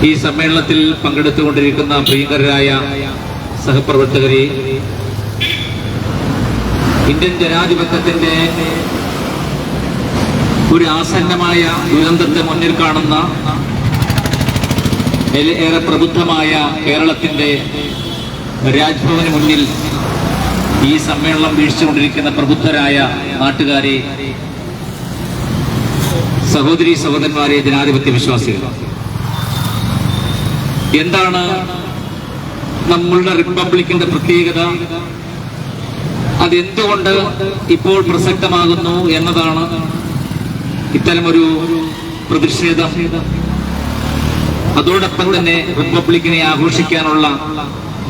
ഈ സമ്മേളനത്തിൽ പങ്കെടുത്തുകൊണ്ടിരിക്കുന്ന പ്രിയങ്കരായ സഹപ്രവർത്തകരെ ഇന്ത്യൻ ജനാധിപത്യത്തിന്റെ ഒരു ആസന്നമായ ദുരന്തത്തെ മുന്നിൽ കാണുന്ന ഏറെ പ്രബുദ്ധമായ കേരളത്തിന്റെ രാജ്ഭവന് മുന്നിൽ ഈ സമ്മേളനം വീഴ്ചകൊണ്ടിരിക്കുന്ന പ്രബുദ്ധരായ നാട്ടുകാരെ സഹോദരി സഹോദരന്മാരെ ജനാധിപത്യ വിശ്വാസികൾ എന്താണ് നമ്മളുടെ റിപ്പബ്ലിക്കിന്റെ പ്രത്യേകത? അതെന്തുകൊണ്ട് ഇപ്പോൾ പ്രസക്തമാകുന്നു എന്നതാണ് ഇത്തരമൊരു പ്രതിഷേധം. അതോടൊപ്പം തന്നെ റിപ്പബ്ലിക്കിനെ ആഘോഷിക്കാനുള്ള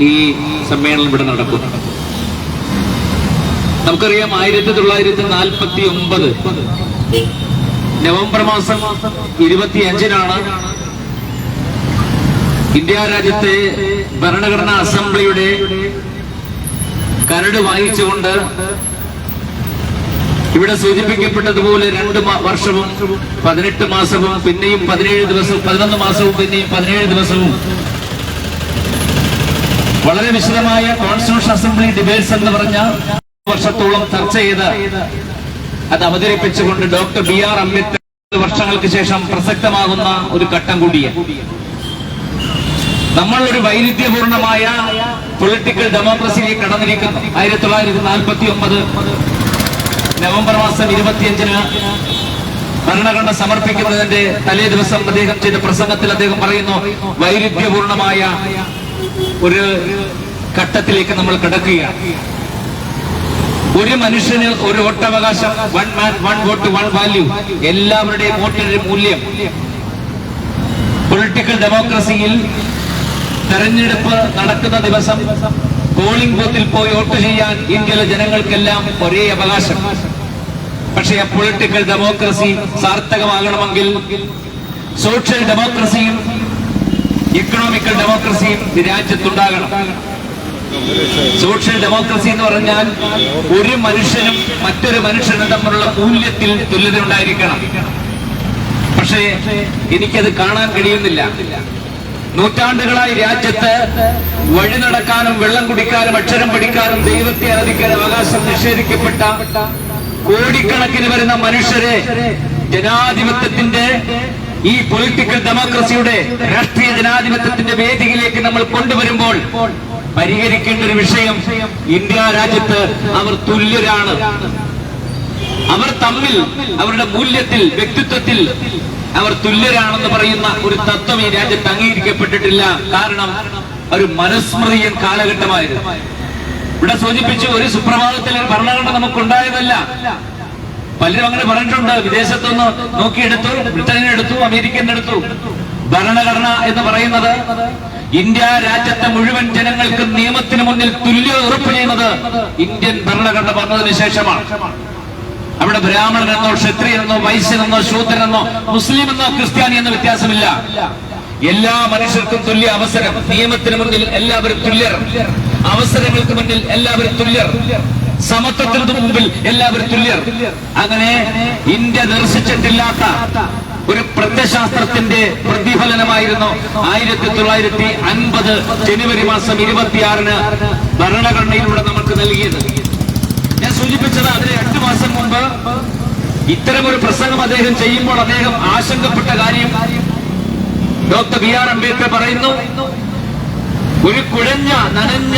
ഈ സമ്മേളനം ഇവിടെ നടക്കും. നമുക്കറിയാം ആയിരത്തി തൊള്ളായിരത്തി നാൽപ്പത്തി ഒമ്പത് നവംബർ മാസം ഇരുപത്തി അഞ്ചിനാണ് ഇന്ത്യ രാജ്യത്തെ ഭരണഘടനാ അസംബ്ലിയുടെ കരട് വായിച്ചുകൊണ്ട് ഇവിടെ സൂചിപ്പിക്കപ്പെട്ടതുപോലെ രണ്ട് വർഷവും പതിനെട്ട് മാസവും പിന്നെയും പതിനേഴ് ദിവസവും പതിനൊന്ന് മാസവും പിന്നെയും പതിനേഴ് ദിവസവും വളരെ വിശദമായ കോൺസ്റ്റിറ്റ്യൂഷൻ അസംബ്ലി ഡിബേറ്റ്സ് എന്ന് പറഞ്ഞ വർഷത്തോളം ചർച്ച ചെയ്ത് അത് അവതരിപ്പിച്ചുകൊണ്ട് ഡോക്ടർ ബി ആർ അംബേദ്കർ വർഷങ്ങൾക്ക് ശേഷം പ്രസക്തമാകുന്ന ഒരു ഘട്ടം കൂടിയാണ്. നമ്മൾ ഒരു വൈരുദ്ധ്യപൂർണമായ പൊളിറ്റിക്കൽ ഡെമോക്രസിയിലേക്ക് കടന്നിരിക്കുന്നു. ആയിരത്തി തൊള്ളായിരത്തി നാൽപ്പത്തി ഒമ്പത് നവംബർ മാസം ഇരുപത്തിയഞ്ചിന് ഭരണഘടന സമർപ്പിക്കുന്നതിന്റെ തലേ ദിവസം അദ്ദേഹം ചെയ്ത പ്രസംഗത്തിൽ അദ്ദേഹം പറയുന്നു വൈരുദ്ധ്യപൂർണമായ ഒരു ഘട്ടത്തിലേക്ക് നമ്മൾ കിടക്കുകയാണ്. ഒരു മനുഷ്യന് ഒരു വോട്ടവകാശം one man one vote one value എല്ലാവരുടെയും വോട്ടിന്റെ മൂല്യം. പൊളിറ്റിക്കൽ ഡെമോക്രസിയിൽ തെരഞ്ഞെടുപ്പ് നടക്കുന്ന ദിവസം പോളിംഗ് ബൂത്തിൽ പോയി വോട്ട് ചെയ്യാൻ ഇന്ത്യയിലെ ജനങ്ങൾക്കെല്ലാം ഒരേ അവകാശം. പക്ഷേ പൊളിറ്റിക്കൽ ഡെമോക്രസി സാർത്ഥകമാകണമെങ്കിൽ സോഷ്യൽ ഡെമോക്രസിയും ഇക്കണോമിക്കൽ ഡെമോക്രസിയും രാജ്യത്തുണ്ടാകണം. സോഷ്യൽ ഡെമോക്രസി എന്ന് പറഞ്ഞാൽ ഒരു മനുഷ്യനും മറ്റൊരു മനുഷ്യനും തമ്മിലുള്ള മൂല്യത്തിൽ തുല്യത ഉണ്ടായിരിക്കണം. പക്ഷേ എനിക്കത് കാണാൻ കഴിയുന്നില്ല. നൂറ്റാണ്ടുകളായി രാജ്യത്ത് വഴി നടക്കാനും വെള്ളം കുടിക്കാനും അക്ഷരം പഠിക്കാനും ദൈവത്തെ ആരാധിക്കാനും അവകാശം നിഷേധിക്കപ്പെട്ട കോടിക്കണക്കിന് വരുന്ന മനുഷ്യരെ ജനാധിപത്യത്തിന്റെ ഈ പൊളിറ്റിക്കൽ ഡെമോക്രസിയുടെ രാഷ്ട്രീയ ജനാധിപത്യത്തിന്റെ വേദിയിലേക്ക് നമ്മൾ കൊണ്ടുവരുമ്പോൾ പരിഹരിക്കേണ്ട ഒരു വിഷയം ഇന്ത്യ രാജ്യത്ത് അവർ തുല്യരാണ്. അവർ തമ്മിൽ അവരുടെ മൂല്യത്തിൽ വ്യക്തിത്വത്തിൽ അവർ തുല്യരാണെന്ന് പറയുന്ന ഒരു തത്വം ഈ രാജ്യത്ത് അംഗീകരിക്കപ്പെട്ടിട്ടില്ല. കാരണം ഒരു മനുസ്മൃതിയൻ കാലഘട്ടമായിരുന്നു. ഇവിടെ സൂചിപ്പിച്ചു ഒരു സുപ്രഭാതത്തിൽ ഒരു ഭരണഘടന നമുക്കുണ്ടായതല്ല. പലരും അങ്ങനെ പറഞ്ഞിട്ടുണ്ട്. വിദേശത്തുനിന്ന് നോക്കിയെടുത്തു ബ്രിട്ടനെടുത്തു അമേരിക്കനെടുത്തു. ഭരണഘടന എന്ന് പറയുന്നത് ഇന്ത്യ രാജ്യത്തെ മുഴുവൻ ജനങ്ങൾക്ക് നിയമത്തിന് മുന്നിൽ തുല്യത ഉറപ്പ് ചെയ്യുന്നത് ഇന്ത്യൻ ഭരണഘടന വന്നതിന് ശേഷമാണ്. അവിടെ ബ്രാഹ്മണനെന്നോ ക്ഷത്രിയനെന്നോ വൈശ്യനെന്നോ ശൂദ്രനെന്നോ മുസ്ലിം എന്നോ ക്രിസ്ത്യാനി എന്ന വ്യത്യാസമില്ല. എല്ലാ മനുഷ്യർക്കും തുല്യ അവസരം. നിയമത്തിന് മുന്നിൽ എല്ലാവരും തുല്യർ. അവസരങ്ങൾക്ക് മുന്നിൽ എല്ലാവരും തുല്യർ. സമത്വത്തിന് മുമ്പിൽ എല്ലാവരും തുല്യർ. അങ്ങനെ ഇന്ത്യ ദർശിച്ചിട്ടില്ലാത്ത ഒരു പ്രത്യശാസ്ത്രത്തിന്റെ പ്രതിഫലനമായിരുന്നു ആയിരത്തി തൊള്ളായിരത്തി അൻപത് ജനുവരി മാസം ഇരുപത്തിയാറിന് ഭരണഘടനയിലൂടെ നമുക്ക് നൽകിയത് ഞാൻ സൂചിപ്പിച്ചത് അതിന് എട്ട് മാസം മുമ്പ് ഇത്തരമൊരു പ്രസംഗം അദ്ദേഹം ചെയ്യുമ്പോൾ അദ്ദേഹം ആശങ്കപ്പെട്ട കാര്യം ഡോക്ടർ ബി ആർ അംബേദ്കർ പറയുന്നു. ഒരു കുഴഞ്ഞ നനഞ്ഞ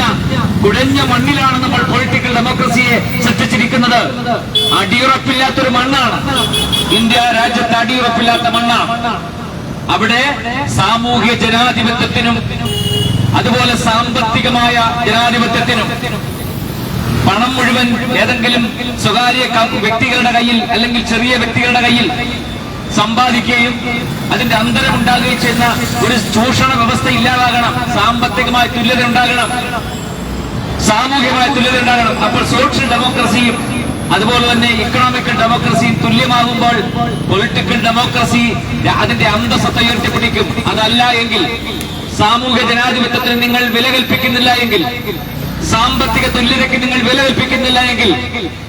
കുഴഞ്ഞ മണ്ണിലാണ് നമ്മൾ പൊളിറ്റിക്കൽ ഡെമോക്രസിയെ സൃഷ്ടിച്ചിരിക്കുന്നത്. അടിയുറപ്പില്ലാത്തൊരു മണ്ണാണ്. ഇന്ത്യ രാജ്യത്ത് അടിയുറപ്പില്ലാത്ത മണ്ണാണ്. അവിടെ സാമൂഹ്യ ജനാധിപത്യത്തിനും അതുപോലെ സാമ്പത്തികമായ ജനാധിപത്യത്തിനും പണം മുഴുവൻ ഏതെങ്കിലും സ്വകാര്യ വ്യക്തികളുടെ കയ്യിൽ അല്ലെങ്കിൽ ചെറിയ വ്യക്തികളുടെ കയ്യിൽ സമ്പാദിക്കുകയും അതിന്റെ അന്തരം ഉണ്ടാകുകയും ചെയ്യുന്ന ഒരു ചൂഷണ വ്യവസ്ഥ ഇല്ലാതാകണം. സാമ്പത്തികമായ തുല്യത ഉണ്ടാകണം. സാമൂഹികമായ തുല്യത ഉണ്ടാകണം. അപ്പോൾ സോഷ്യൽ ഡെമോക്രസിയും അതുപോലെ തന്നെ ഇക്കണോമിക്കൽ ഡെമോക്രസിയും തുല്യമാകുമ്പോൾ പൊളിറ്റിക്കൽ ഡെമോക്രസി അതിന്റെ അന്തസത്ത ഉയർത്തിപ്പിടിക്കും അതല്ല എങ്കിൽ സാമൂഹ്യ ജനാധിപത്യത്തിന് നിങ്ങൾ വില കൽപ്പിക്കുന്നില്ല എങ്കിൽ സാമ്പത്തിക തുല്യതയ്ക്ക് നിങ്ങൾ വില കൽപ്പിക്കുന്നില്ല എങ്കിൽ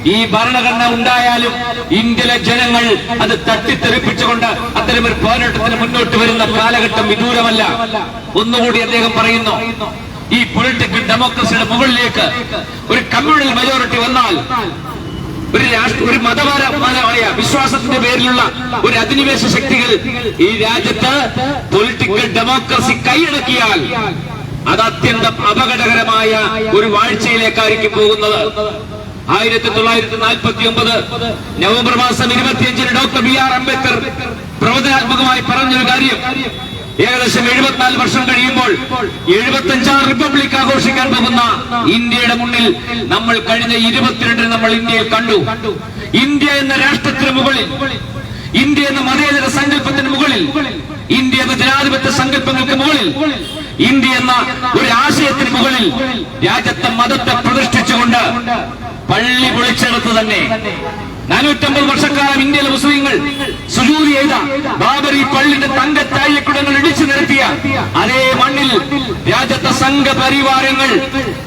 ഈ ഭരണഘടന ഉണ്ടായാലും ഇന്ത്യയിലെ ജനങ്ങൾ അത് തട്ടിത്തെറിപ്പിച്ചുകൊണ്ട് അത്തരമൊരു പോരാട്ടത്തിന് മുന്നോട്ട് വരുന്ന കാലഘട്ടം വിദൂരമല്ല. ഒന്നുകൂടി അദ്ദേഹം പറയുന്നു ഈ പൊളിറ്റിക്കൽ ഡെമോക്രസിയുടെ മുകളിലേക്ക് ഒരു കമ്മ്യൂണൽ മെജോറിറ്റി വന്നാൽ ഒരു രാഷ്ട്ര ഒരു മതപരമായ വിശ്വാസത്തിന്റെ പേരിലുള്ള ഒരു അധിനിവേശ ശക്തികൾ ഈ രാജ്യത്ത് പൊളിറ്റിക്കൽ ഡെമോക്രസി കൈയടക്കിയാൽ അത് അത്യന്തം അപകടകരമായ ഒരു വാഴ്ചയിലേക്കായിരിക്കും പോകുന്നത്. ആയിരത്തി തൊള്ളായിരത്തി നാൽപ്പത്തി ഒമ്പത് നവംബർ മാസം ഇരുപത്തിയഞ്ചിന് ഡോക്ടർ ബി ആർ അംബേദ്കർ പ്രവചനാത്മകമായി പറഞ്ഞൊരു കാര്യം. ഏകദേശം എഴുപത്തിനാല് വർഷം കഴിയുമ്പോൾ എഴുപത്തഞ്ചാം റിപ്പബ്ലിക് ആഘോഷിക്കാൻ പോകുന്ന ഇന്ത്യയുടെ മുന്നിൽ നമ്മൾ കഴിഞ്ഞ ഇരുപത്തിരണ്ടിന് നമ്മൾ ഇന്ത്യയിൽ കണ്ടു. ഇന്ത്യ എന്ന രാഷ്ട്രത്തിന് മുകളിൽ ഇന്ത്യ എന്ന മതേതര സങ്കല്പത്തിന് മുകളിൽ ഇന്ത്യ എന്ന ജനാധിപത്യ സങ്കല്പങ്ങൾക്ക് മുകളിൽ ഇന്ത്യ എന്ന ഒരു ആശയത്തിന് മുകളിൽ രാജ്യത്തെ മതത്തെ പ്രതിഷ്ഠിച്ചുകൊണ്ട് പള്ളി പൊളിച്ചെടുത്ത് തന്നെ നാനൂറ്റമ്പത് വർഷക്കാലം ഇന്ത്യയിലെ മുസ്ലിങ്ങൾ സുജൂരി ചെയ്ത ബാബരി പള്ളിന്റെ തങ്ക താഴെക്കുടങ്ങൾ ഇടിച്ചു നിരത്തിയ അതേ മണ്ണിൽ രാജ്യത്തെ സംഘപരിവാരങ്ങൾ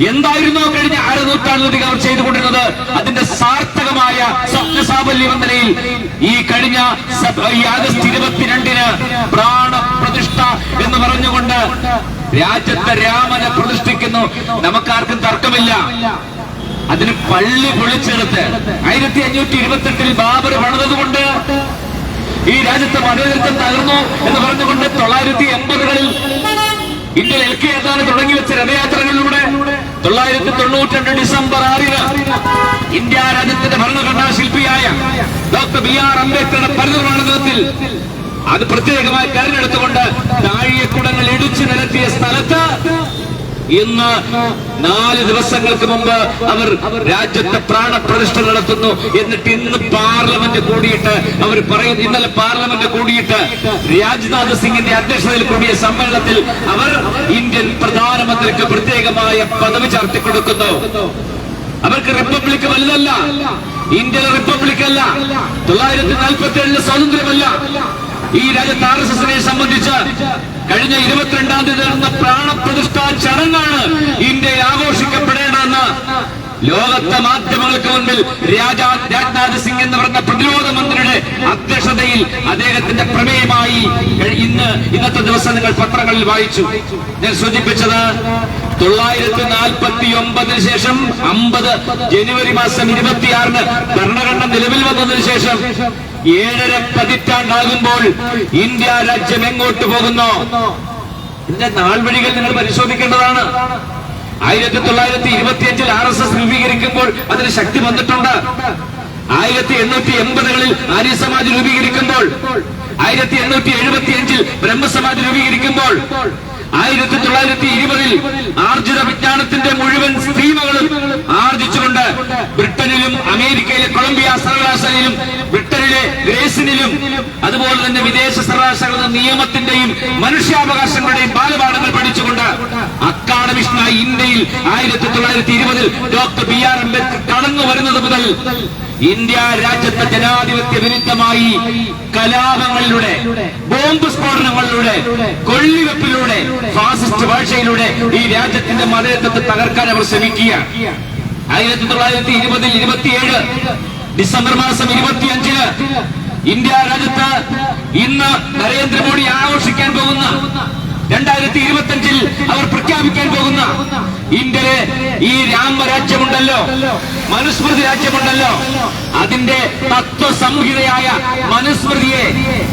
എന്തായിരുന്നോ കഴിഞ്ഞ അരനൂറ്റാണ്ടിലധികം അവർ ചെയ്തുകൊണ്ടിരുന്നത്. അതിന്റെ സാർത്ഥകമായ സ്വപ്ന സാഫല്യം എന്ന നിലയിൽ ഈ കഴിഞ്ഞ ഈ ആഗസ്റ്റ് ഇരുപത്തിരണ്ടിന് പ്രാണപ്രതിഷ്ഠ എന്ന് പറഞ്ഞുകൊണ്ട് രാജ്യത്തെ രാമനെ പ്രതിഷ്ഠിക്കുന്നു. നമുക്കാർക്കും തർക്കമില്ല. അതിന് പള്ളി പൊളിച്ചെടുത്ത് ആയിരത്തി അഞ്ഞൂറ്റി ഇരുപത്തെട്ടിൽ ബാബർ പണിതതുകൊണ്ട് ഈ രാജ്യത്തെ മതേതൃത്വം തകർന്നു എന്ന് പറഞ്ഞുകൊണ്ട് തൊള്ളായിരത്തി എൺപതുകളിൽ ഇന്ത്യയിൽ എൽ കെ ഏതാണ് തുടങ്ങി വെച്ച രഥയാത്രകളിലൂടെ തൊള്ളായിരത്തി തൊണ്ണൂറ്റി രണ്ട് ഡിസംബർ ആറിന് ഇന്ത്യ രാജ്യത്തിന്റെ ഭരണഘടനാ ശില്പിയായ ഡോക്ടർ ബി ആർ അംബേദ്കറുടെ പരിനിർമ്മാണത്തിൽ അത് പ്രത്യേകമായി തെരഞ്ഞെടുത്തുകൊണ്ട് താഴിയക്കുടങ്ങൾ ഇടിച്ചു നിരത്തിയ സ്ഥലത്ത് ഇന്ന് നാല് ദിവസങ്ങൾക്ക് മുമ്പ് അവർ രാജ്യത്തെ പ്രാണപ്രതിഷ്ഠ നടത്തുന്നു എന്നിട്ട് ഇന്ന് പാർലമെന്റ് കൂടിയിട്ട് അവർ പറയുന്നു ഇന്നലെ പാർലമെന്റ് കൂടിയിട്ട് രാജ്നാഥ് സിംഗിന്റെ അധ്യക്ഷതയിൽ കൂടിയ സമ്മേളനത്തിൽ അവർ ഇന്ത്യൻ പ്രധാനമന്ത്രിക്ക് പ്രത്യേകമായ പദവി ചാർത്തി കൊടുക്കുന്നു. അവർക്ക് റിപ്പബ്ലിക് വലുതല്ല ഇന്ത്യയിലെ റിപ്പബ്ലിക് അല്ല തൊള്ളായിരത്തി നാൽപ്പത്തി ഏഴിലെ സ്വാതന്ത്ര്യമല്ല. ഈ രാജ്യത്ത് ആർ എസ് എസിനെ സംബന്ധിച്ച് കഴിഞ്ഞ ഇരുപത്തിരണ്ടാം തീയതി നടന്ന പ്രാണപ്രതിഷ്ഠാ ചടങ്ങാണ് ഇന്ത്യയിൽ ആഘോഷിക്കപ്പെടേണ്ടതെന്ന് ലോകത്തെ മാധ്യമങ്ങൾക്ക് മുൻപിൽ രാജാ രാജ്നാഥ് സിംഗ് എന്ന് പറഞ്ഞ പ്രതിരോധ മന്ത്രിയുടെ അധ്യക്ഷതയിൽ അദ്ദേഹത്തിന്റെ പ്രമേയമായി ഇന്ന് ഇന്നത്തെ ദിവസം നിങ്ങൾ പത്രങ്ങളിൽ വായിച്ചു. ഞാൻ സൂചിപ്പിച്ചത് തൊള്ളായിരത്തി നാൽപ്പത്തി ഒമ്പതിന് ശേഷം അമ്പത് ജനുവരി മാസം ഇരുപത്തിയാറിന് ഭരണഘടന നിലവിൽ വന്നതിന് ശേഷം ഏഴര പതിറ്റാണ്ടാകുമ്പോൾ ഇന്ത്യ രാജ്യം എങ്ങോട്ട് പോകുന്നു? ഇതിന്റെ നാൾവഴികൾ നിങ്ങൾ പരിശോധിക്കേണ്ടതാണ്. ആയിരത്തി തൊള്ളായിരത്തി ഇരുപത്തിയഞ്ചിൽ ആർ എസ് എസ് രൂപീകരിക്കുമ്പോൾ അതിന് ശക്തി വന്നിട്ടുണ്ട്. ആയിരത്തി എണ്ണൂറ്റി എൺപതുകളിൽ ആര്യ സമാജ് രൂപീകരിക്കുമ്പോൾ ആയിരത്തി എണ്ണൂറ്റി എഴുപത്തിയഞ്ചിൽ ബ്രഹ്മസമാജ് രൂപീകരിക്കുമ്പോൾ ആയിരത്തി തൊള്ളായിരത്തി ഇരുപതിൽ ആർജിത വിജ്ഞാനത്തിന്റെ മുഴുവൻ സ്ത്രീമകളും ആർജിച്ചുകൊണ്ട് ബ്രിട്ടനിലും അമേരിക്കയിലെ കൊളംബിയ സർവകലാശാലയിലും ബ്രിട്ടനിലെ ഗ്രേസിനിലും അതുപോലെ തന്നെ വിദേശ സർവകലാശാലകളുടെ നിയമത്തിന്റെയും മനുഷ്യാവകാശങ്ങളുടെയും ബാലപാഠങ്ങൾ പഠിച്ചുകൊണ്ട് അക്കാഡമിഷനായി ഇന്ത്യയിൽ ആയിരത്തി തൊള്ളായിരത്തി ഇരുപതിൽ ഡോക്ടർ ബി ആർ അംബേദ്കർ കടന്നു വരുന്നത് മുതൽ ഇന്ത്യ രാജ്യത്തെ ജനാധിപത്യ വിരുദ്ധമായി കലാപങ്ങളിലൂടെ ബോംബ് സ്ഫോടനങ്ങളിലൂടെ കൊള്ളിവെപ്പിലൂടെ ഫാസിസ്റ്റ് ഭാഷയിലൂടെ ഈ രാജ്യത്തിന്റെ മതേതത്വത്തെ തകർക്കാൻ അവർ ശ്രമിക്കുക ആയിരത്തി തൊള്ളായിരത്തി ഇരുപതിൽ ഇരുപത്തിയേഴ് ഡിസംബർ മാസം ഇരുപത്തിയഞ്ചിന് ഇന്ത്യ രാജ്യത്ത് ഇന്ന് നരേന്ദ്രമോദി ആഘോഷിക്കാൻ പോകുന്ന രണ്ടായിരത്തി ഇരുപത്തഞ്ചിൽ അവർ പ്രഖ്യാപിക്കാൻ പോകുന്ന ഇന്ത്യയിലെ ഈ രാമരാജ്യമുണ്ടല്ലോ മനുസ്മൃതി രാജ്യമുണ്ടല്ലോ അതിന്റെ തത്വസംഹിതയായ മനുസ്മൃതിയെ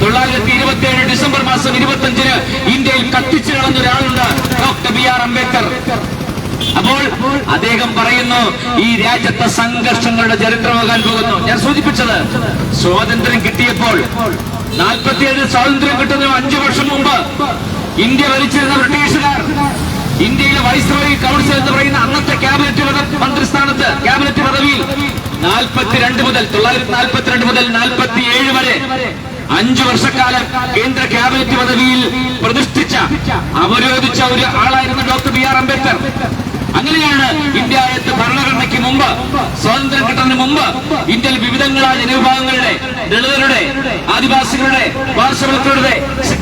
തൊള്ളായിരത്തി ഇരുപത്തി ഏഴ് ഡിസംബർ മാസം ഇരുപത്തിയഞ്ചിന് ഇന്ത്യയിൽ കത്തിച്ചു കളഞ്ഞ ഒരാളുണ്ട് ഡോക്ടർ ബി ആർ അംബേദ്കർ. അപ്പോൾ അദ്ദേഹം പറയുന്നു ഈ രാജ്യത്തെ സംഘർഷങ്ങളുടെ ചരിത്രമാകാൻ പോകുന്നു. ഞാൻ സൂചിപ്പിച്ചത് സ്വാതന്ത്ര്യം കിട്ടിയപ്പോൾ നാൽപ്പത്തിയേഴ് സ്വാതന്ത്ര്യം കിട്ടുന്ന അഞ്ചു വർഷം മുമ്പ് ഇന്ത്യ ഭരിച്ചിരുന്ന ബ്രിട്ടീഷുകാർ ഇന്ത്യയിലെ വൈസ്രോയി കൗൺസിൽ എന്ന് പറയുന്ന അന്നത്തെ ക്യാബിനറ്റ് മന്ത്രിസ്ഥാനത്ത് ക്യാബിനറ്റ് പദവിയിൽ നാൽപ്പത്തിരണ്ട് മുതൽ തൊള്ളായിരത്തി നാൽപ്പത്തിരണ്ട് മുതൽ നാൽപ്പത്തി ഏഴ് വരെ അഞ്ചു വർഷക്കാലം കേന്ദ്ര ക്യാബിനറ്റ് പദവിയിൽ പ്രതിഷ്ഠിച്ച അവരോധിച്ച ഒരു ആളായിരുന്നു ഡോക്ടർ ബി ആർ അംബേദ്കർ. അങ്ങനെയാണ് ഇന്ത്യ രാജ്യത്ത് ഭരണഘടനയ്ക്ക് മുമ്പ് സ്വാതന്ത്ര്യം കിട്ടുന്നതിന് മുമ്പ് ഇന്ത്യയിൽ വിവിധങ്ങളായ ജനവിഭാഗങ്ങളുടെ ദളിതരുടെ ആദിവാസികളുടെ പാർശ്വവൽക്കരുടെ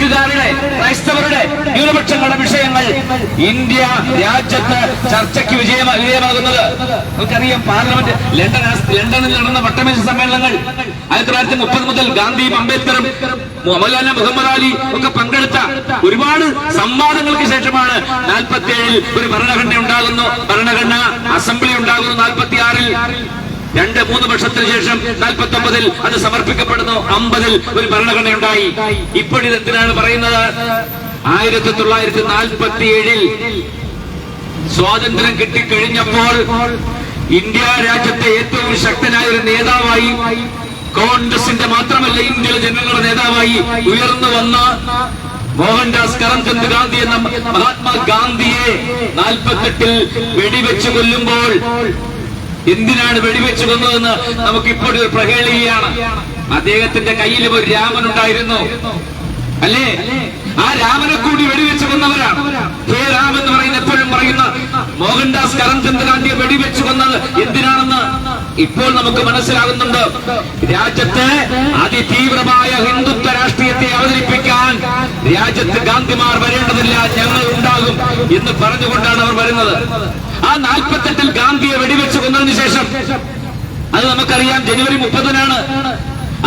സിഖുകാരുടെ ക്രൈസ്തവരുടെ ന്യൂനപക്ഷങ്ങളുടെ വിഷയങ്ങൾ ഇന്ത്യ രാജ്യത്ത് ചർച്ചയ്ക്ക് വിജയമാ വിജയമാകുന്നത്. നമുക്കറിയാം പാർലമെന്റ് ലണ്ടൻ ലണ്ടനിൽ നടന്ന വട്ടമേശ സമ്മേളനങ്ങൾ ആയിരത്തി തൊള്ളായിരത്തി മുപ്പത് മുതൽ ഗാന്ധിയും അംബേദ്കറും മൗലാന മുഹമ്മദ് അലി ഒക്കെ പങ്കെടുത്ത ഒരുപാട് സംവാദങ്ങൾക്ക് ശേഷമാണ് നാൽപ്പത്തി ഏഴിൽ ഒരു ഭരണഘടന ഉണ്ടാകുന്നു. ഭരണഘടന അസംബ്ലി ഉണ്ടാകുന്നു നാൽപ്പത്തി ആറിൽ രണ്ട് മൂന്ന് വർഷത്തിന് ശേഷം നാൽപ്പത്തി ഒമ്പതിൽ അത് സമർപ്പിക്കപ്പെടുന്നു. അമ്പതിൽ ഒരു ഭരണഘടന ഉണ്ടായി ഇപ്പോഴിത് എന്തിനാണ് പറയുന്നത്? ആയിരത്തി തൊള്ളായിരത്തി നാൽപ്പത്തി ഏഴിൽ സ്വാതന്ത്ര്യം കിട്ടിക്കഴിഞ്ഞപ്പോൾ ഇന്ത്യ രാജ്യത്തെ ഏറ്റവും ശക്തനായ ഒരു നേതാവായി കോൺഗ്രസിന്റെ മാത്രമല്ല ഇന്ത്യയിലെ ജനങ്ങളുടെ നേതാവായി ഉയർന്നു വന്ന മോഹൻദാസ് കരംചന്ദ് ഗാന്ധി എന്ന മഹാത്മാ ഗാന്ധിയെ നാൽപ്പത്തെട്ടിൽ വെടിവെച്ച് കൊല്ലുമ്പോൾ എന്തിനാണ് വെടിവെച്ചു കൊന്നതെന്ന് നമുക്ക് ഇപ്പോഴും ഒരു പ്രഹേളികയാണ്. അദ്ദേഹത്തിന്റെ കയ്യിലും ഒരു രാമൻ ഉണ്ടായിരുന്നു അല്ലേ? ആ രാമനെ കൂടി വെടിവെച്ചു കൊന്നവരാണ്. ഹേ രാം എന്ന് പറയുന്ന എപ്പോഴും പറയുന്ന മോഹൻദാസ് കരംചന്ദ് ഗാന്ധിയെ വെടിവെച്ചു കൊന്നത് എന്തിനാണെന്ന് ഇപ്പോൾ നമുക്ക് മനസ്സിലാകുന്നുണ്ട്. രാജ്യത്ത് അതിതീവ്രമായ ഹിന്ദുത്വ രാഷ്ട്രീയത്തെ അവതരിപ്പിക്കാൻ രാജ്യത്ത് ഗാന്ധിമാർ വരേണ്ടതില്ല. ഞങ്ങൾ എന്ന് പറഞ്ഞുകൊണ്ടാണ് അവർ വരുന്നത്. ആ നാൽപ്പത്തെട്ടിൽ ഗാന്ധിയെ വെടിവെച്ച് കൊന്നതിന് ശേഷം അത് നമുക്കറിയാം ജനുവരി മുപ്പതിനാണ്.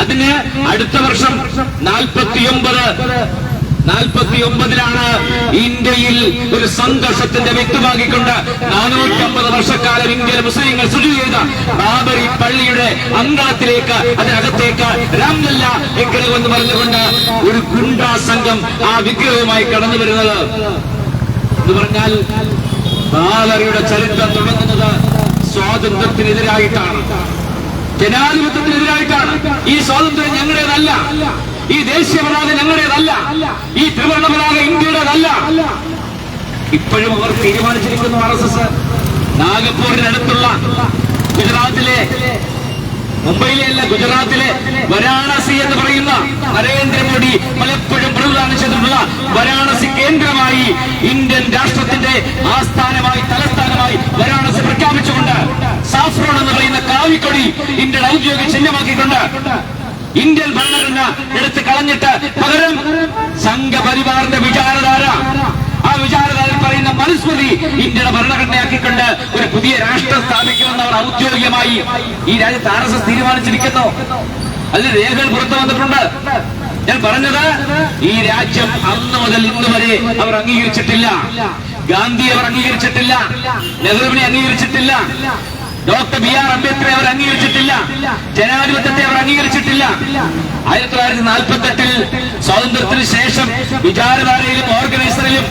അതിന് അടുത്ത വർഷം നാൽപ്പത്തിയൊമ്പത്. നാൽപ്പത്തി ഇന്ത്യയിൽ ഒരു സംഘർഷത്തിന്റെ വ്യക്തമാക്കിക്കൊണ്ട് നാനൂറ്റമ്പത് വർഷക്കാലം ഇന്ത്യയിലെ മുസ്ലിങ്ങൾ സ്ഥിതി ചെയ്ത ബാബരി പള്ളിയുടെ അങ്കണത്തിലേക്ക് അതിനകത്തേക്ക് രാംലല്ല എങ്കിലും എന്ന് പറഞ്ഞുകൊണ്ട് ഒരു ഗുണ്ടാ സംഘം ആ വിഗ്രഹവുമായി കടന്നു വരുന്നത്. എന്ന് പറഞ്ഞാൽ ബാലറിയുടെ ചരിത്രം തുടങ്ങുന്നത് സ്വാതന്ത്ര്യത്തിനെതിരായിട്ടാണ്. ജനാധിപത്യത്തിനെതിരായിട്ടാണ്. ഈ സ്വാതന്ത്ര്യം ഞങ്ങളുടേതല്ല. ഈ ദേശീയ പതാക ഞങ്ങളുടേതല്ല. ഈ ത്രിവർണ പതാക ഇന്ത്യയുടേതല്ല. ഇപ്പോഴും അവർ തീരുമാനിച്ചിരിക്കുന്നു ആർ എസ് എസ്. നാഗപ്പൂരിനടുത്തുള്ള ഗുജറാത്തിലെ മുംബൈയിലെ അല്ല ഗുജറാത്തിലെ വരാണസി എന്ന് പറയുന്ന നരേന്ദ്രമോദി പലപ്പോഴും പ്രതിദാനം ചെയ്തിട്ടുള്ള വരാണസി കേന്ദ്രമായി ഇന്ത്യൻ രാഷ്ട്രത്തിന്റെ ആസ്ഥാനമായി തലസ്ഥാനമായി വരാണസി പ്രഖ്യാപിച്ചുകൊണ്ട് സാഫ്രോൺ എന്ന് പറയുന്ന കാവിക്കൊടി ഇന്ത്യയുടെ ഔദ്യോഗിക ചിഹ്നമാക്കിക്കൊണ്ട് ഇന്ത്യൻ ഭരണഘടന എടുത്ത് കളഞ്ഞിട്ട് പകരം സംഘപരിവാറിന്റെ വിചാരധാര ആ വിചാരധാരയിൽ പറയുന്ന മനുസ്മൃതി ഇന്ത്യയുടെ ഭരണഘടനയാക്കിക്കൊണ്ട് ഒരു പുതിയ രാഷ്ട്രം സ്ഥാപിക്കുമെന്ന് അവർ ഔദ്യോഗികമായി ഈ രാജ്യത്ത് ആർ എസ് എസ് തീരുമാനിച്ചിരിക്കുന്നു. അതിന് രേഖകൾ പുറത്തു വന്നിട്ടുണ്ട്. ഞാൻ പറഞ്ഞത് ഈ രാജ്യം അന്ന് മുതൽ ഇന്ന് വരെ അവർ അംഗീകരിച്ചിട്ടില്ല. ഗാന്ധി അവർ അംഗീകരിച്ചിട്ടില്ല. നെഹ്റുവിനെ അംഗീകരിച്ചിട്ടില്ല. ഡോക്ടർ ബി ആർ അംബേദ്കറെ അവർ അംഗീകരിച്ചിട്ടില്ല. ജനാധിപത്യത്തെ അവർ അംഗീകരിച്ചിട്ടില്ല. ആയിരത്തി തൊള്ളായിരത്തി നാൽപ്പത്തി എട്ടിൽ സ്വാതന്ത്ര്യത്തിന് ശേഷം വിചാരധാരയിലും ഓർഗനൈസറിലും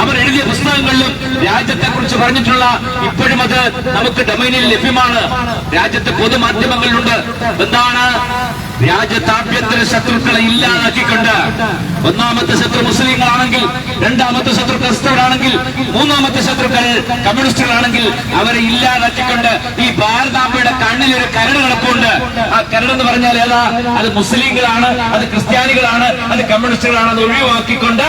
അവർ എഴുതിയ പുസ്തകങ്ങളിലും രാജ്യത്തെ കുറിച്ച് പറഞ്ഞിട്ടുള്ള ഇപ്പോഴും അത് നമുക്ക് ഡൊമൈനിൽ ലഭ്യമാണ്. രാജ്യത്തെ പൊതുമാധ്യമങ്ങളിലുണ്ട്. എന്താണ് രാജ്യത്ത് ആഭ്യന്തര ശത്രുക്കളെ ഇല്ലാതാക്കിക്കൊണ്ട് ഒന്നാമത്തെ ശത്രു മുസ്ലിങ്ങളാണെങ്കിൽ രണ്ടാമത്തെ ശത്രു ക്രിസ്തവരാണെങ്കിൽ മൂന്നാമത്തെ ശത്രുക്കൾ കമ്മ്യൂണിസ്റ്റുകളാണെങ്കിൽ അവരെ ഇല്ലാതാക്കിക്കൊണ്ട് ഈ ഭാരതാംബയുടെ കണ്ണിൽ ഒരു കരട് കിടപ്പുണ്ട്. ആ കരട് എന്ന് പറഞ്ഞാൽ ഏതാ? അത് മുസ്ലിങ്ങളാണ് അത് ക്രിസ്ത്യാനികളാണ് അത് കമ്മ്യൂണിസ്റ്റുകളാണ് അത് ഒഴിവാക്കിക്കൊണ്ട്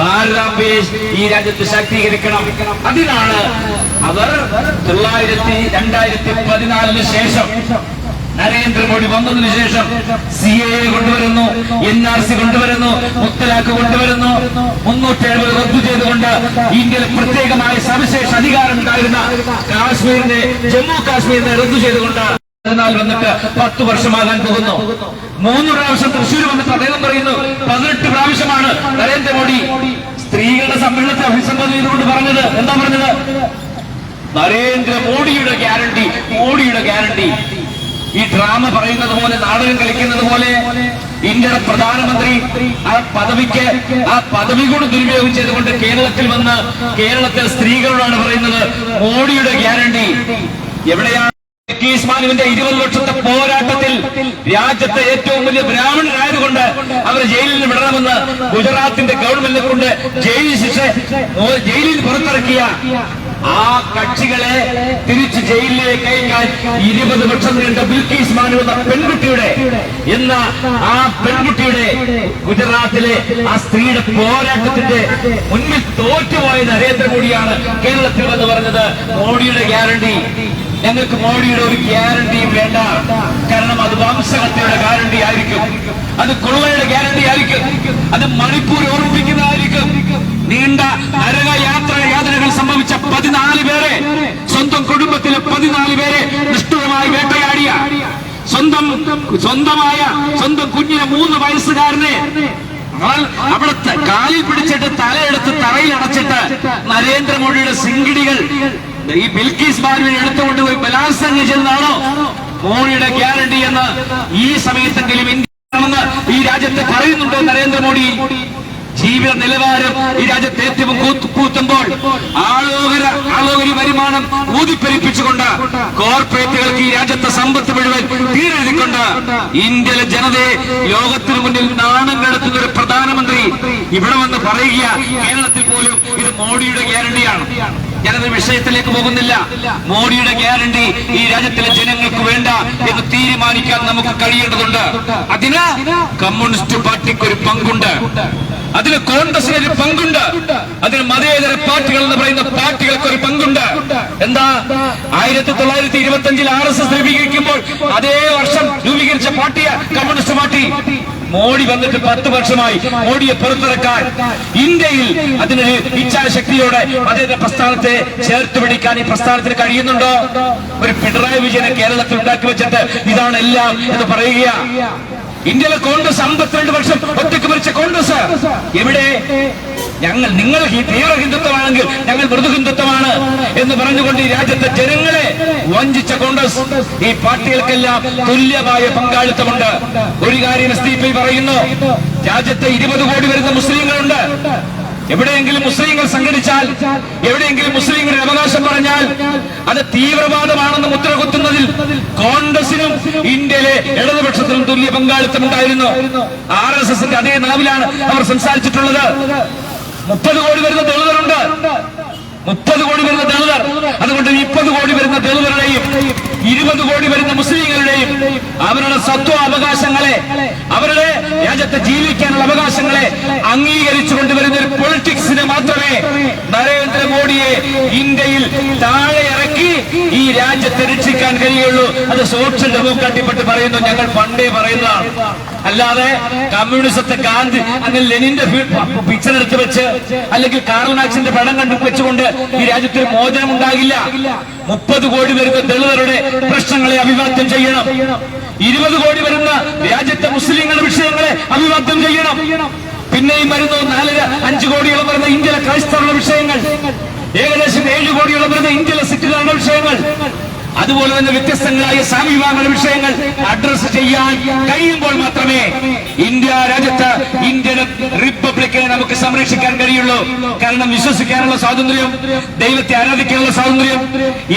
ഭാരതാംബയെ ഈ രാജ്യത്ത് ശാക്തീകരിക്കണം. അതിനാണ് അവർ തൊള്ളായിരത്തി രണ്ടായിരത്തി പതിനാലിന് ശേഷം നരേന്ദ്രമോദി വന്നതിന് ശേഷം സി എ കൊണ്ടുവരുന്നു എൻ ആർ സി കൊണ്ടുവരുന്നു മുത്തലാഖ് കൊണ്ടുവരുന്നു. മുന്നൂറ്റി എഴുപത് റദ്ദു ചെയ്തുകൊണ്ട് ഇന്ത്യയിൽ പ്രത്യേകമായ സവിശേഷ അധികാരം ഉണ്ടായിരുന്ന കാശ്മീരിനെ ജമ്മു കാശ്മീരിനെ റദ്ദു ചെയ്തുകൊണ്ട് വന്നിട്ട് പത്ത് വർഷമാകാൻ പോകുന്നു. മൂന്ന് പ്രാവശ്യം തൃശ്ശൂർ വന്നിട്ട് അദ്ദേഹം പറയുന്നു പതിനെട്ട് പ്രാവശ്യമാണ് നരേന്ദ്രമോദി സ്ത്രീകളുടെ സമ്മേളനത്തെ അഭിസംബോധന ചെയ്തുകൊണ്ട് പറഞ്ഞത്. എന്താ പറഞ്ഞത്? നരേന്ദ്രമോദിയുടെ ഗ്യാരണ്ടി മോഡിയുടെ ഗ്യാരണ്ടി. ഈ ഡ്രാമ പറയുന്നത് പോലെ നാടകം കളിക്കുന്നത് പോലെ ഇന്ത്യയുടെ പ്രധാനമന്ത്രി ആ പദവിക്ക് ആ പദവി കൂടി ദുരുപയോഗം ചെയ്തുകൊണ്ട് കേരളത്തിൽ വന്ന് കേരളത്തിലെ സ്ത്രീകളോടാണ് പറയുന്നത് മോഡിയുടെ ഗ്യാരണ്ടി. എവിടെയാണ് വർഗീസ് മാനുവിന്റെ ഇരുപത് വർഷത്തെ പോരാട്ടത്തിൽ രാജ്യത്തെ ഏറ്റവും വലിയ ബ്രാഹ്മണരായതുകൊണ്ട് അവർ ജയിലിൽ വിടണമെന്ന് ഗുജറാത്തിന്റെ ഗവൺമെന്റിനെ കൊണ്ട് ജയിൽ ശിക്ഷ ജയിലിൽ പുറത്തിറക്കിയ ആ കക്ഷികളെ തിരിച്ച് ജയിലിലേക്ക് അയക്കാൻ ഇരുപത് വർഷം നീണ്ട ബിൽക്കീസ് മാനു എന്ന പെൺകുട്ടിയുടെ എന്ന ആ പെൺകുട്ടിയുടെ ഗുജറാത്തിലെ ആ സ്ത്രീയുടെ പോരാട്ടത്തിന്റെ മുന്നിൽ തോറ്റുപോയ നരേന്ദ്രമോദിയാണ്. കേരളത്തിൽ വന്ന് പറഞ്ഞത് മോഡിയുടെ ഗ്യാരണ്ടി. ഞങ്ങൾക്ക് മോഡിയുടെ ഒരു ഗ്യാരണ്ടിയും വേണ്ട. കാരണം അത് വംശഹത്യയുടെ ഗ്യാരണ്ടി ആയിരിക്കും. അത് കൊള്ളയുടെ ഗ്യാരണ്ടി ആയിരിക്കും. അത് മണിപ്പൂർ ഓർമ്മിപ്പിക്കുന്നതായിരിക്കും നീണ്ട സംഭവിച്ച പതിനാല് പേരെ സ്വന്തം കുടുംബത്തിലെ പതിനാല് പേരെ നിഷ്ഠുരമായി വേട്ടയാടിയ സ്വന്തം സ്വന്തമായ സ്വന്തം കുഞ്ഞിനെ മൂന്ന് വയസ്സുകാരനെ അവിടെ കാലിൽ പിടിച്ചിട്ട് തലയെടുത്ത് തറയിൽ അടച്ചിട്ട് നരേന്ദ്രമോദിയുടെ സിംഗിടികൾ ഈ ബിൽക്കീസ് ബാലുവിനെ എടുത്തുകൊണ്ട് പോയി ബലാത്സംഗം ചെന്നാണോ മോഡിയുടെ ഗ്യാരണ്ടി എന്ന് ഈ സമയത്തെങ്കിലും ഇന്ത്യ ഈ രാജ്യത്തെ പറയുന്നുണ്ടോ നരേന്ദ്രമോദി. ജീവിത നിലവാരം ഈ രാജ്യത്ത് ഏറ്റവും കൂത്ത് കൂത്തുമ്പോൾ ആളോകര ആളോകരി വരുമാനം ഊതിപ്പെരിപ്പിച്ചുകൊണ്ട് കോർപ്പറേറ്റുകൾക്ക് ഈ രാജ്യത്തെ സമ്പത്ത് മുഴുവൻ തീരെഴുതിക്കൊണ്ട് ഇന്ത്യയിലെ ജനതയെ ലോകത്തിന് മുന്നിൽ നാണം കെടുത്തുന്ന ഒരു പ്രധാനമന്ത്രി ഇവിടെ വന്ന് പറയുക കേരളത്തിൽ പോലും ഇത് മോഡിയുടെ ഗ്യാരണ്ടിയാണ്. ഞാനത് വിഷയത്തിലേക്ക് പോകുന്നില്ല. മോഡിയുടെ ഗ്യാരണ്ടി ഈ രാജ്യത്തിലെ ജനങ്ങൾക്ക് വേണ്ട എന്ന് തീരുമാനിക്കാൻ നമുക്ക് കഴിയേണ്ടതുണ്ട്. അതിന് കമ്മ്യൂണിസ്റ്റ് പാർട്ടിക്ക് ഒരു പങ്കുണ്ട്. അതിന് കോൺഗ്രസിന് ഒരു പങ്കുണ്ട്. അതിന് മതേതര പാർട്ടികൾ എന്ന് പറയുന്ന പാർട്ടികൾക്ക് ഒരു പങ്കുണ്ട്. എന്താ? ആയിരത്തി തൊള്ളായിരത്തി ഇരുപത്തി അഞ്ചിൽ ആർ എസ് എസ് രൂപീകരിക്കുമ്പോൾ അതേ വർഷം രൂപീകരിച്ച പാർട്ടിയ കമ്മ്യൂണിസ്റ്റ് പാർട്ടി. മോഡി വന്നിട്ട് പത്ത് വർഷമായി മോഡിയെ പുറത്തിറക്കാൻ ഇന്ത്യയിൽ അതിനൊരു ഇച്ഛാശക്തിയോടെ അദ്ദേഹത്തെ പ്രസ്ഥാനത്തെ ചേർത്ത് പിടിക്കാൻ ഈ പ്രസ്ഥാനത്തിന് കഴിയുന്നുണ്ടോ? ഒരു പിണറായി വിജയനെ കേരളത്തിൽ ഉണ്ടാക്കി വെച്ചിട്ട് ഇതാണ് എല്ലാം എന്ന് പറയുക. ഇന്ത്യയിലെ കോൺഗ്രസ് അമ്പത്തിരണ്ട് വർഷം ഒറ്റയ്ക്ക് ഭരിച്ച കോൺഗ്രസ് എവിടെ? ഞങ്ങൾ നിങ്ങൾ തീവ്ര ഹിന്ദുത്വമാണെങ്കിൽ ഞങ്ങൾ മൃദു ഹിന്ദുത്വമാണ് എന്ന് പറഞ്ഞുകൊണ്ട് ഈ രാജ്യത്തെ ജനങ്ങളെ വഞ്ചിച്ച കോൺഗ്രസ്. ഈ പാർട്ടികൾക്കെല്ലാം തുല്യമായ പങ്കാളിത്തമുണ്ട്. ഒരു കാര്യം എസ് ഡി പി പറയുന്നു രാജ്യത്തെ ഇരുപത് കോടി വരുന്ന മുസ്ലിങ്ങളുണ്ട്. എവിടെയെങ്കിലും മുസ്ലിങ്ങൾ സംഘടിച്ചാൽ എവിടെയെങ്കിലും മുസ്ലിങ്ങളുടെ അവകാശം പറഞ്ഞാൽ അത് തീവ്രവാദമാണെന്ന് മുദ്ര കുത്തുന്നതിൽ കോൺഗ്രസിനും ഇന്ത്യയിലെ ഇടതുപക്ഷത്തിനും തുല്യ പങ്കാളിത്തം ഉണ്ടായിരുന്നു. ആർ എസ് എസിന്റെ അതേ നാവിലാണ് അവർ സംസാരിച്ചിട്ടുള്ളത്. മുപ്പത് കോടി വരുന്ന ദളിതരുണ്ട് മുപ്പത് കോടി വരുന്ന ദളിതർ അതുകൊണ്ട് മുപ്പത് കോടി വരുന്ന ദളിതരുടെയും ഇരുപത് കോടി വരുന്ന മുസ്ലിങ്ങളുടെയും അവരുടെ സ്വത്വ അവകാശങ്ങളെ അവരുടെ രാജ്യത്തെ ജീവിക്കാനുള്ള അവകാശങ്ങളെ അംഗീകരിച്ചു കൊണ്ടുവരുന്ന ഒരു പൊളിറ്റിക്സിന് മാത്രമേ നരേന്ദ്രമോദിയെ ഇന്ത്യയിൽ താഴെ ഇറക്കി ഈ രാജ്യത്തെ രക്ഷിക്കാൻ കഴിയുള്ളൂ. അത് സോഷ്യൽ ഡെമോക്രാറ്റിക് പറ്റി പറയുന്നു. ഞങ്ങൾ പണ്ടേ പറയുന്നതാണ്. അല്ലാതെ കമ്മ്യൂണിസത്തെ ഗാന്ധി അങ്ങനെ ലെനിന്റെ പിക്ചർ എടുത്ത് വെച്ച് അല്ലെങ്കിൽ കാർൽ മാക്സിന്റെ പടം കണ്ടു വെച്ചുകൊണ്ട് ഈ രാജ്യത്തിന് മോചനം ഉണ്ടാകില്ല മുപ്പത് കോടി വരുന്ന ദളിതരുടെ പ്രശ്നങ്ങളെ അഭിവാദ്യം ചെയ്യണം. ഇരുപത് കോടി വരുന്ന രാജ്യത്തെ മുസ്ലിങ്ങളുടെ വിഷയങ്ങളെ അഭിവാദ്യം ചെയ്യണം. പിന്നെയും വരുന്നു നാലര അഞ്ചു കോടിയോളം വരുന്ന ഇന്ത്യയിലെ ക്രൈസ്തവരുടെ വിഷയങ്ങൾ ഏകദേശം ഏഴ് കോടിയോളം വരുന്ന ഇന്ത്യയിലെ സിറ്റികളുടെ വിഷയങ്ങൾ അതുപോലെ തന്നെ വ്യത്യസ്തങ്ങളായ സാമൂഹികങ്ങളുടെ വിഷയങ്ങൾ അഡ്രസ് ചെയ്യാൻ കഴിയുമ്പോൾ മാത്രമേ ഇന്ത്യ രാജ്യത്ത് ഇന്ത്യൻ റിപ്പബ്ലിക്കിനെ നമുക്ക് സംരക്ഷിക്കാൻ കഴിയുള്ളൂ. കാരണം വിശ്വസിക്കാനുള്ള സ്വാതന്ത്ര്യം ദൈവത്തെ ആരാധിക്കാനുള്ള സ്വാതന്ത്ര്യം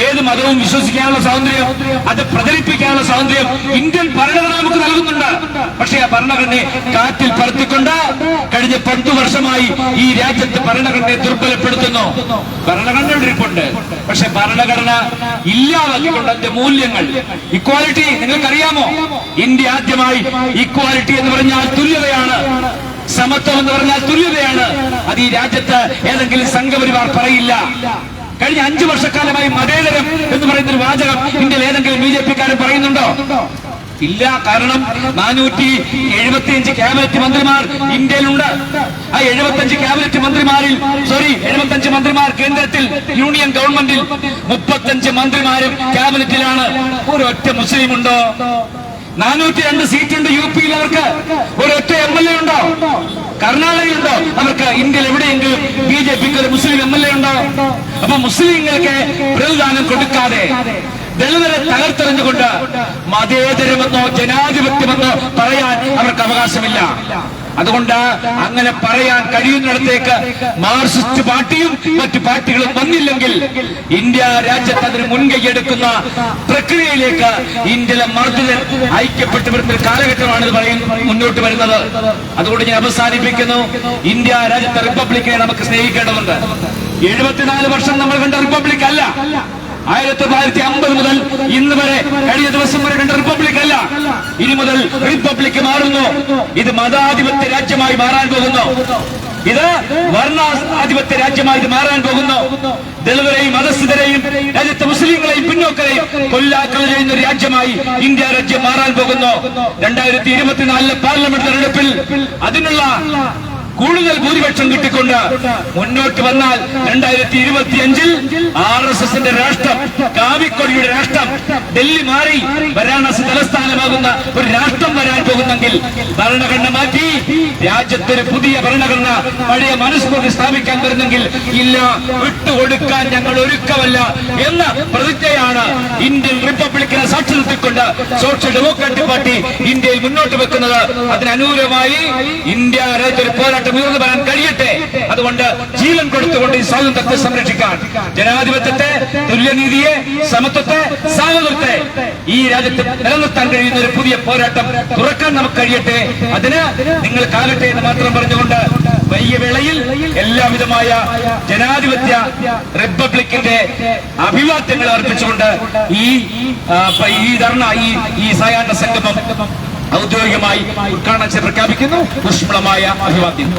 ഏത് മതവും വിശ്വസിക്കാനുള്ള സ്വാതന്ത്ര്യം അത് പ്രചരിപ്പിക്കാനുള്ള സ്വാതന്ത്ര്യം ഇന്ത്യൻ ഭരണഘടന നമുക്ക് നൽകുന്നുണ്ട്. പക്ഷേ ആ ഭരണഘടനയെ കാറ്റിൽ പറത്തിക്കൊണ്ട് കഴിഞ്ഞ പത്തു വർഷമായി ഈ രാജ്യത്ത് ഭരണഘടനയെ ദുർബലപ്പെടുത്തുന്നു. ഭരണഘടനയുടെ ഇരിപ്പുണ്ട് പക്ഷെ ഭരണഘടന അതിന്റെ മൂല്യങ്ങൾ. ഇക്വാലിറ്റി നിങ്ങൾക്കറിയാമോ? ഇന്ത്യ ആദ്യമായി ഇക്വാലിറ്റി എന്ന് പറഞ്ഞാൽ തുല്യതയാണ്. സമത്വം എന്ന് പറഞ്ഞാൽ തുല്യതയാണ്. അത് ഈ രാജ്യത്ത് ഏതെങ്കിലും സംഘപരിവാർ പറയില്ല. കഴിഞ്ഞ അഞ്ചു വർഷക്കാലമായി മതേതരം എന്ന് പറയുന്ന ഒരു വാചകം ഇന്ത്യയിൽ ഏതെങ്കിലും ബി ജെ പിക്കാരൻ പറയുന്നുണ്ടോ? ഇല്ല കാരണം നാനൂറ്റി എഴുപത്തിയഞ്ച് ക്യാബിനറ്റ് മന്ത്രിമാർ ഇന്ത്യയിലുണ്ട്. ആ എഴുപത്തഞ്ച് ക്യാബിനറ്റ് മന്ത്രിമാരിൽ സോറി എഴുപത്തഞ്ച് മന്ത്രിമാർ കേന്ദ്രത്തിൽ യൂണിയൻ ഗവൺമെന്റിൽ മുപ്പത്തഞ്ച് മന്ത്രിമാരും ക്യാബിനറ്റിലാണ്. ഒരൊറ്റ മുസ്ലിം ഉണ്ടോ? നാനൂറ്റി രണ്ട് സീറ്റുണ്ട് യു പിയിൽ അവർക്ക്. ഒരൊറ്റ എം എൽ എ ഉണ്ടോ? കർണാടകയിലുണ്ടോ അവർക്ക് ഇന്ത്യയിൽ എവിടെയെങ്കിലും ബി ജെ പിക്ക് ഒരു മുസ്ലിം എം എൽ എ ഉണ്ടോ? അപ്പൊ മുസ്ലിങ്ങൾക്ക് പ്രതിദാനം കൊടുക്കാതെ ദളിതരെ തകർത്തെറിഞ്ഞുകൊണ്ട് മതേതരമെന്നോ ജനാധിപത്യമെന്നോ പറയാൻ അവർക്ക് അവകാശമില്ല. അതുകൊണ്ട് അങ്ങനെ പറയാൻ കഴിയുന്നിടത്തേക്ക് മാർക്സിസ്റ്റ് പാർട്ടിയും മറ്റു പാർട്ടികളും വന്നില്ലെങ്കിൽ ഇന്ത്യ രാജ്യത്ത് അതിന് മുൻകൈയെടുക്കുന്ന പ്രക്രിയയിലേക്ക് ഇന്ത്യയിലെ മർദ്ദിതർ ഐക്യപ്പെട്ടു വരുന്ന ഒരു കാലഘട്ടമാണ് പറയും മുന്നോട്ട് വരുന്നത്. അതുകൊണ്ട് ഞാൻ അവസാനിപ്പിക്കുന്നു. ഇന്ത്യ രാജ്യത്തെ റിപ്പബ്ലിക്കിനെ നമുക്ക് സ്നേഹിക്കേണ്ടതുണ്ട്. എഴുപത്തിനാല് വർഷം നമ്മൾ കണ്ട റിപ്പബ്ലിക് അല്ല ആയിരത്തി തൊള്ളായിരത്തി അമ്പത് മുതൽ ഇന്ന് വരെ കഴിഞ്ഞ ദിവസം വരെ കണ്ട റിപ്പബ്ലിക് അല്ല. ഇനി മുതൽ റിപ്പബ്ലിക് മാറുന്നു. ഇത് മതാധിപത്യ രാജ്യമായി മാറാൻ പോകുന്നു. ഇത് വർണാധിപത്യ രാജ്യമായി ഇത് മാറാൻ പോകുന്നു. ദളിതരെയും മതസ്ഥിതരെയും രാജ്യത്തെ മുസ്ലിങ്ങളെയും പിന്നോക്കരെയും കൊല്ലാക്കൾ ചെയ്യുന്ന ഒരു രാജ്യമായി ഇന്ത്യ രാജ്യം മാറാൻ പോകുന്നു. രണ്ടായിരത്തി ഇരുപത്തിനാലിലെ പാർലമെന്റ് തെരഞ്ഞെടുപ്പിൽ അതിനുള്ള കൂടുതൽ ഭൂരിപക്ഷം കിട്ടിക്കൊണ്ട് മുന്നോട്ട് വന്നാൽ രണ്ടായിരത്തി ഇരുപത്തി അഞ്ചിൽ ആർ എസ് എസിന്റെ രാഷ്ട്രം കാവിക്കൊടിയുടെ രാഷ്ട്രം ഡൽഹി മാറി വാരാണസി തലസ്ഥാനമാകുന്ന ഒരു രാഷ്ട്രം വരാൻ പോകുന്നെങ്കിൽ ഭരണഘടന മാറ്റി രാജ്യത്തൊരു പുതിയ ഭരണഘടന പഴയ മനസ്സുകൊണ്ട് സ്ഥാപിക്കാൻ വരുന്നെങ്കിൽ ഇല്ല വിട്ടുകൊടുക്കാൻ ഞങ്ങൾ ഒരുക്കമല്ല എന്ന പ്രതിജ്ഞയാണ് ഇന്ത്യൻ റിപ്പബ്ലിക്കിനെ സാക്ഷി നിർത്തിക്കൊണ്ട് സോഷ്യൽ ഡെമോക്രാറ്റിക് പാർട്ടി ഇന്ത്യയിൽ മുന്നോട്ട് വെക്കുന്നത്. അതിനനുകൂലമായി ഇന്ത്യ രാജ്യത്ത് ഒരു പോരാട്ടം ഉയർന്നു വരാൻ കഴിയട്ടെ. അതുകൊണ്ട് ജീവൻ കൊടുത്തുകൊണ്ട് ഈ സ്വാതന്ത്ര്യത്തെ സംരക്ഷിക്കാൻ ജനാധിപത്യത്തെ തുല്യനീതിയെ സമത്വത്തെ സാഹോദര്യത്തെ ഈ രാജ്യത്ത് നിലനിർത്താൻ കഴിയുന്ന ഒരു പുതിയ പോരാട്ടം തുറക്കാൻ നമുക്ക് കഴിയട്ടെ. അതിന് നിങ്ങൾ കാലട്ടെ എന്ന് മാത്രം പറഞ്ഞുകൊണ്ട് വലിയ വേളയിൽ എല്ലാവിധമായ ജനാധിപത്യ റിപ്പബ്ലിക്കിന്റെ അഭിവാദ്യങ്ങൾ അർപ്പിച്ചുകൊണ്ട് ഈ ധർണ ഈ സായാഹ്ന സംഗമം ഔദ്യോഗികമായി ഉദ്ഘാടനം പ്രഖ്യാപിക്കുന്നു. ഊഷ്മളമായ അഭിവാദ്യം.